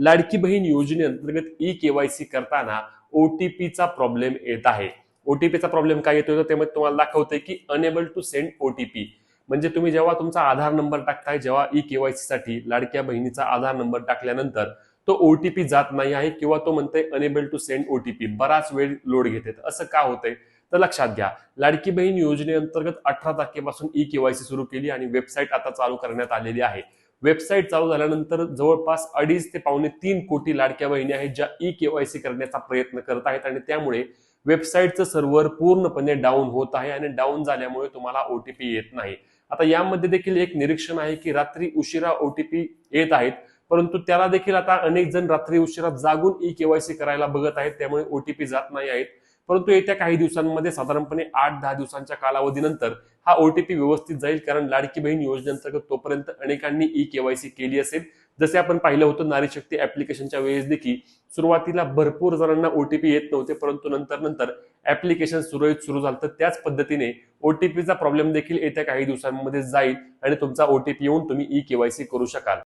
लाडकी बहीण योजनेअंतर्गत e KYC करताना ओटीपीचा problem येत आहे. ओटीपीचा प्रॉब्लेम काय येतोय? त्यामध्ये तुम्हाला दाखवतंय की अनेबल टू सेंड ओटीपी. म्हणजे तुम्ही जेव्हा तुमचा आधार नंबर टाकताय जेव्हा ई केवायसी साठी लाडक्या बहिणीचा आधार नंबर टाकल्यानंतर तो ओटीपी जात नाही आहे किंवा तो म्हणतोय अनेबल टू सेंड ओटीपी. बराच वेळ लोड घेते. असं का होतंय? तर लक्षात घ्या. लाडकी बहीण योजनेअंतर्गत अठरा तारखेपासून ई केवायसी सुरू केली आणि वेबसाईट आता चालू करण्यात आलेली आहे. वेबसाईट चालू झाल्यानंतर जवळपास अडीच ते पावणे तीन कोटी लाडक्या बहिणी आहेत ज्या ई केवायसी करण्याचा प्रयत्न करत आहेत आणि त्यामुळे वेबसाईटचं सर्व्हर पूर्णपणे डाऊन होत आहे आणि डाऊन झाल्यामुळे तुम्हाला ओटीपी येत नाही. आता यामध्ये देखील एक निरीक्षण आहे की रात्री उशिरा ओटीपी येत आहेत. परंतु त्याला देखील आता अनेक जण रात्री उशिरा जागून ई केवायसी करायला बघत आहेत त्यामुळे ओटीपी जात नाही आहेत. परंतु येत्या काही दिवसांमध्ये साधारणपणे आठ दहा दिवसांच्या कालावधीनंतर हा ओटीपी व्यवस्थित जाईल कारण लाडकी बहीण योजनेअंतर्गत तोपर्यंत अनेकांनी ई केवायसी केली असेल. जसे आपण पाहिलं होतं नारी शक्ती ऍप्लिकेशनच्या वेळेस देखील सुरुवातीला भरपूर जणांना ओटीपी येत नव्हते परंतु नंतर नंतर ऍप्लिकेशन सुरळीत सुरू झालं. तर त्याच पद्धतीने ओटीपीचा प्रॉब्लेम देखील येत्या काही दिवसांमध्ये जाईल आणि तुमचा ओटीपी येऊन तुम्ही ई केवायसी करू शकाल.